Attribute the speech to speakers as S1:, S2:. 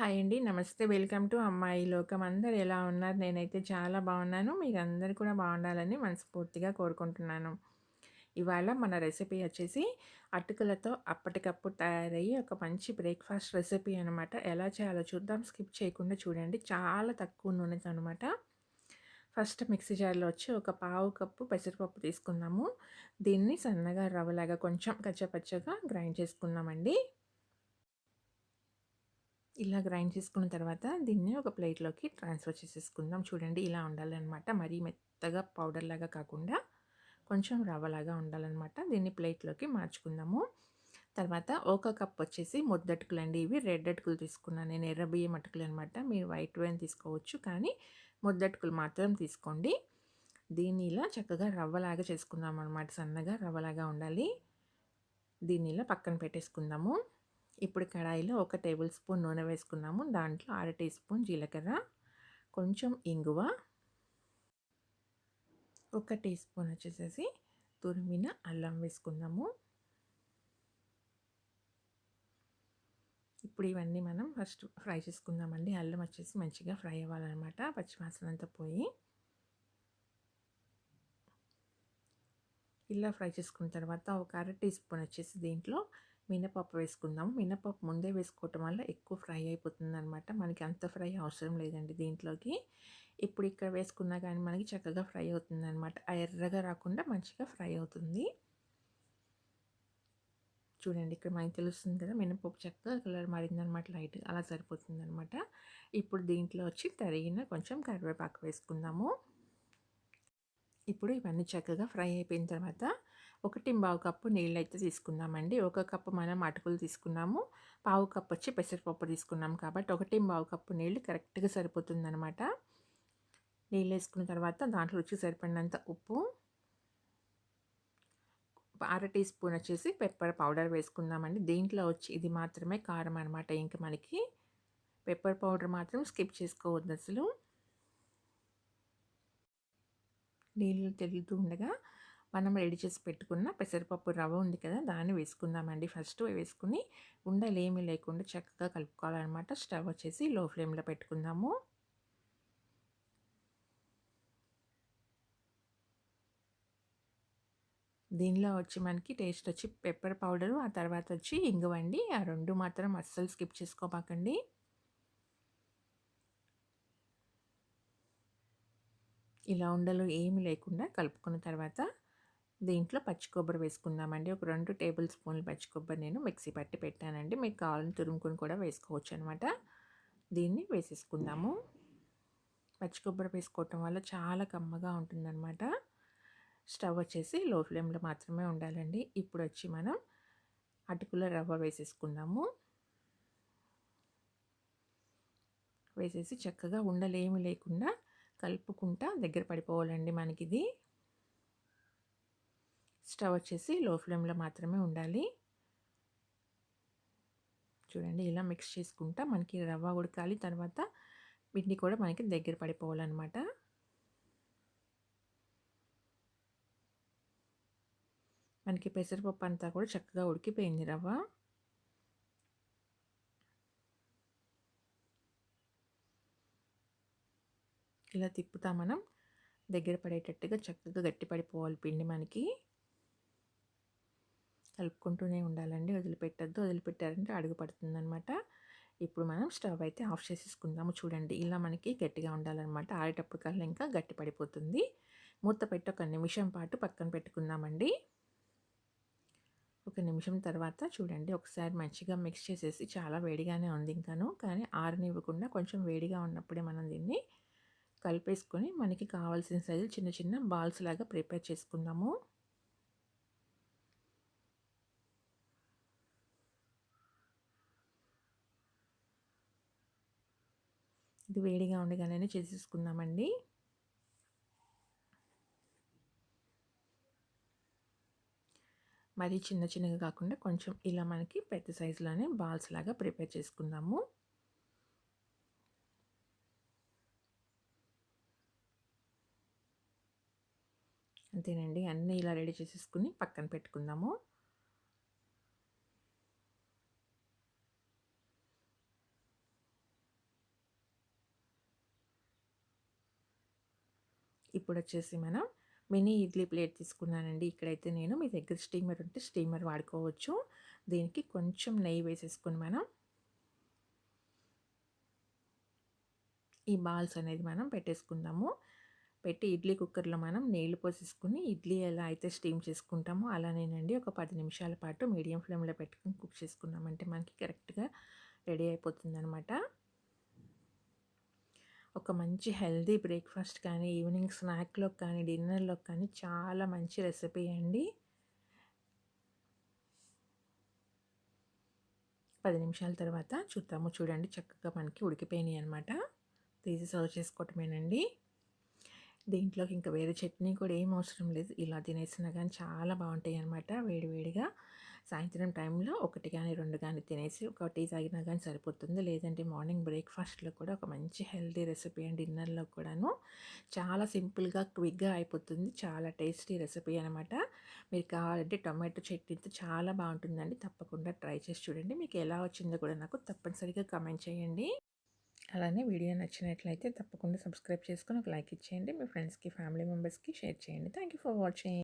S1: Hi అండి. నమస్తే. Welcome to అమ్మాయి లోకం. అందరు ఎలా ఉన్నారు? నేనైతే చాలా బాగున్నాను. మీరందరూ కూడా బాగుండాలని మనస్ఫూర్తిగా కోరుకుంటున్నాను. ఇవాళ మన రెసిపీ వచ్చేసి అటుకులతో అప్పటికప్పుడు తయారయ్యి ఒక మంచి బ్రేక్‌ఫాస్ట్ రెసిపీ అనమాట. ఎలా చేయాలో చూద్దాం. స్కిప్ చేయకుండా చూడండి. చాలా తక్కువ నూనెతో అనమాట. ఫస్ట్ మిక్సీ జార్‌లో వచ్చి ఒక పావు కప్పు పెసరపప్పు తీసుకుందాము. దీన్ని సన్నగా రవ్వలాగా కొంచెం కచ్చపచ్చగా గ్రైండ్ చేసుకుందామండి. ఇలా గ్రైండ్ చేసుకున్న తర్వాత దీన్ని ఒక ప్లేట్లోకి ట్రాన్స్ఫర్ చేసేసుకుందాం. చూడండి ఇలా ఉండాలన్నమాట. మరీ మెత్తగా పౌడర్ లాగా కాకుండా కొంచెం రవ్వలాగా ఉండాలన్నమాట. దీన్ని ప్లేట్లోకి మార్చుకుందాము. తర్వాత ఒక కప్ వచ్చేసి ముద్దటుకులు అండి ఇవి రెడ్ అటుకులు తీసుకున్నాను. నేను ఎర్ర బియ్యం అటుకులు అనమాట మీరు వైట్ వైన్ తీసుకోవచ్చు. కానీ ముద్దటుకులు మాత్రం తీసుకోండి. దీన్ని ఇలా చక్కగా రవ్వలాగా చేసుకుందాం అనమాట సన్నగా రవ్వలాగా ఉండాలి. దీన్ని ఇలా పక్కన పెట్టేసుకుందాము. ఇప్పుడు కడాయిలో ఒక టేబుల్ స్పూన్ నూనె వేసుకున్నాము. దాంట్లో అర టీ స్పూన్ జీలకర్ర కొంచెం ఇంగువ ఒక టీ స్పూన్ వచ్చేసేసి తురిమిన అల్లం వేసుకుందాము. ఇప్పుడు ఇవన్నీ మనం ఫస్ట్ ఫ్రై చేసుకుందామండి. అల్లం వచ్చేసి మంచిగా ఫ్రై అవ్వాలన్నమాట. పచ్చివాసన అంతా పోయి ఇలా ఫ్రై చేసుకున్న తర్వాత ఒక అర టీ స్పూన్ వచ్చేసి దీంట్లో మినపప్పు వేసుకుందాము మినపప్పు ముందే వేసుకోవటం వల్ల ఎక్కువ ఫ్రై అయిపోతుంది అనమాట మనకి అంత ఫ్రై అవసరం లేదండి దీంట్లోకి. ఇప్పుడు ఇక్కడ వేసుకున్నా కానీ మనకి చక్కగా ఫ్రై అవుతుంది అనమాట ఎర్రగా రాకుండా మంచిగా ఫ్రై అవుతుంది. చూడండి ఇక్కడ మనకి తెలుస్తుంది కదా మినపప్పు చక్కగా కలర్ మారిందనమాట లైట్ అలా సరిపోతుంది అనమాట ఇప్పుడు దీంట్లో వచ్చి తరిగిన కొంచెం కరివేపాకు వేసుకుందాము. ఇప్పుడు ఇవన్నీ చక్కగా ఫ్రై అయిపోయిన తర్వాత ఒకటి పావు కప్పు నీళ్ళు అయితే తీసుకుందామండి. ఒక కప్పు మనం అటుకులు తీసుకున్నాము. పావు కప్పు వచ్చి పెసరపప్పు తీసుకున్నాం కాబట్టి ఒకటి పావు కప్పు నీళ్ళు కరెక్ట్గా సరిపోతుందనమాట నీళ్ళు వేసుకున్న తర్వాత దాంట్లో రుచి సరిపడినంత ఉప్పు అర టీ స్పూన్ వచ్చేసి పెప్పర్ పౌడర్ వేసుకుందామండి. దీంట్లో వచ్చి ఇది మాత్రమే కారం అనమాట ఇంకా మనకి. పెప్పర్ పౌడర్ మాత్రం స్కిప్ చేసుకోవద్దు అసలు. నీళ్ళు తెలుగుతూ ఉండగా మనం రెడీ చేసి పెట్టుకున్న పెసరపప్పు రవ్వ ఉంది కదా దాన్ని వేసుకుందామండి. ఫస్ట్ వేసుకుని ఉండలు ఏమీ లేకుండా చక్కగా కలుపుకోవాలన్నమాట. స్టవ్ వచ్చేసి లో ఫ్లేమ్లో పెట్టుకుందాము. దీనిలో వచ్చి మనకి టేస్ట్ వచ్చి పెప్పర్ పౌడరు ఆ తర్వాత వచ్చి ఇంగువండి ఆ రెండు మాత్రం అస్సలు స్కిప్ చేసుకోమాకండి. ఇలా ఉండలు ఏమి లేకుండా కలుపుకున్న తర్వాత దీంట్లో పచ్చి కొబ్బరి వేసుకుందామండి. ఒక రెండు టేబుల్ స్పూన్లు పచ్చి కొబ్బరి నేను మిక్సీ పట్టి పెట్టానండి. మీకు కావాలని తురుముకొని కూడా వేసుకోవచ్చు అనమాట దీన్ని వేసేసుకుందాము. పచ్చి కొబ్బరి వేసుకోవటం వల్ల చాలా కమ్మగా ఉంటుందన్నమాట స్టవ్ వచ్చేసి లో ఫ్లేమ్లో మాత్రమే ఉండాలండి. ఇప్పుడు వచ్చి మనం అటుకుల రవ్వ వేసేసుకుందాము. వేసేసి చక్కగా ఉండలేమి లేకుండా కలుపుకుంటా దగ్గర పడిపోవాలండి మనకిది. స్టవ్ వచ్చేసి లో ఫ్లేమ్లో మాత్రమే ఉండాలి. చూడండి ఇలా మిక్స్ చేసుకుంటా మనకి రవ్వ ఉడకాలి తర్వాత పిండి కూడా మనకి దగ్గర పడిపోవాలన్నమాట. మనకి పెసరపప్పు అంతా కూడా చక్కగా ఉడికిపోయింది రవ్వ. ఇలా తిప్పుతా మనం దగ్గర పడేటట్టుగా చక్కగా గట్టి పడిపోవాలి పిండి మనకి. కలుపుకుంటూనే ఉండాలండి. వదిలిపెట్టద్దు. వదిలిపెట్టారంటే అడుగు పడుతుందనమాట. ఇప్పుడు మనం స్టవ్ అయితే ఆఫ్ చేసేసుకుందాము చూడండి. ఇలా మనకి గట్టిగా ఉండాలన్నమాట ఆడేటప్పుడు కల్లా ఇంకా గట్టి పడిపోతుంది. మూత పెట్టి ఒక నిమిషం పాటు పక్కన పెట్టుకుందామండి. ఒక నిమిషం తర్వాత చూడండి. ఒకసారి మంచిగా మిక్స్ చేసేసి చాలా వేడిగానే ఉంది ఇంకాను. కానీ ఆరనివ్వకుండా కొంచెం వేడిగా ఉన్నప్పుడే మనం దీన్ని కలిపేసుకొని మనకి కావాల్సిన సైజు చిన్న చిన్న బాల్స్ లాగా ప్రిపేర్ చేసుకుందాము. ఇది వేడిగా ఉండగానే చేసేసుకుందామండి. మరి చిన్న చిన్నగా కాకుండా కొంచెం ఇలా మనకి పెద్ద సైజులోనే బాల్స్ లాగా ప్రిపేర్ చేసుకుందాము. అంతేనండి అన్నీ ఇలా రెడీ చేసేసుకుని పక్కన పెట్టుకుందాము. ఇప్పుడు వచ్చేసి మనం మినీ ఇడ్లీ ప్లేట్ తీసుకున్నానండి. ఇక్కడైతే నేను మీ దగ్గర స్టీమర్ ఉంటే స్టీమర్ వాడుకోవచ్చు. దీనికి కొంచెం నెయ్యి వేసేసుకుని మనం ఈ బాల్స్ అనేది మనం పెట్టేసుకుందాము. పెట్టి ఇడ్లీ కుక్కర్లో మనం నీళ్ళు పోసేసుకుని ఇడ్లీ ఎలా అయితే స్టీమ్ చేసుకుంటామో అలానేనండి ఒక పది నిమిషాల పాటు మీడియం ఫ్లేమ్లో పెట్టుకుని కుక్ చేసుకున్నామంటే మనకి కరెక్ట్గా రెడీ అయిపోతుంది అనమాట ఒక మంచి హెల్దీ బ్రేక్ఫాస్ట్ కానీ ఈవినింగ్ స్నాక్లో కానీ డిన్నర్లో కానీ చాలా మంచి రెసిపీ అండి. పది నిమిషాల తర్వాత చూద్దాము. చూడండి చక్కగా మనకి ఉడికిపోయినాయి అనమాట తీసి సర్వ్ చేసుకోవటమేనండి. దీంట్లోకి ఇంకా వేరే చట్నీ కూడా ఏం అవసరం లేదు. ఇలా తినేసినా కానీ చాలా బాగుంటాయి అనమాట వేడివేడిగా సాయంత్రం టైంలో ఒకటి కానీ రెండు కానీ తినేసి ఒక టీ తాగినా కానీ సరిపోతుంది. లేదంటే మార్నింగ్ బ్రేక్ఫాస్ట్లో కూడా ఒక మంచి హెల్తీ రెసిపీ అండ్ డిన్నర్లో కూడాను చాలా సింపుల్గా క్విక్గా అయిపోతుంది. చాలా టేస్టీ రెసిపీ అనమాట. మీరు కావాలంటే టొమాటో చట్నీతో చాలా బాగుంటుందండి. తప్పకుండా ట్రై చేసి చూడండి. మీకు ఎలా వచ్చిందో కూడా నాకు తప్పనిసరిగా కమెంట్ చేయండి. అలానే వీడియో నచ్చినట్లయితే తప్పకుండా సబ్స్క్రైబ్ చేసుకొని ఒక లైక్ ఇచ్చేయండి. మీ ఫ్రెండ్స్కి ఫ్యామిలీ మెంబర్స్కి షేర్ చేయండి. Thank you for watching.